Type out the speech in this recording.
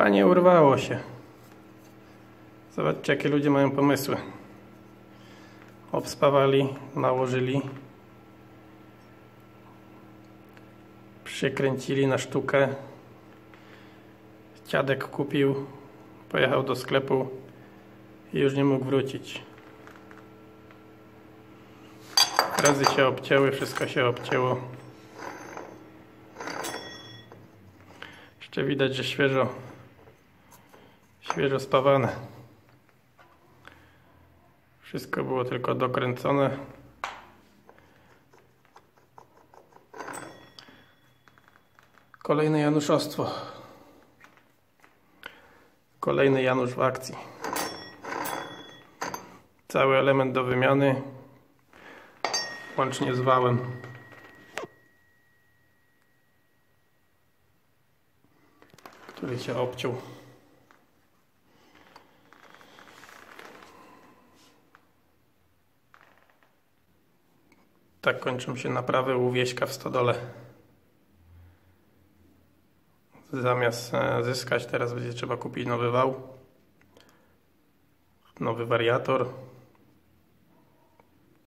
Panie, urwało się. Zobaczcie, jakie ludzie mają pomysły. Obspawali, nałożyli. Przykręcili na sztukę. Dziadek kupił, pojechał do sklepu i już nie mógł wrócić. Razy się obcięły, wszystko się obcięło. Jeszcze widać, że świeżo, świeżo spawane. Wszystko było tylko dokręcone. Kolejne Januszostwo. Kolejny Janusz w akcji. Cały element do wymiany. Łącznie z wałem. Który się obciął. Tak kończą się naprawy u Wieśka w stodole. Zamiast e, zyskać, teraz będzie trzeba kupić nowy wał, nowy wariator,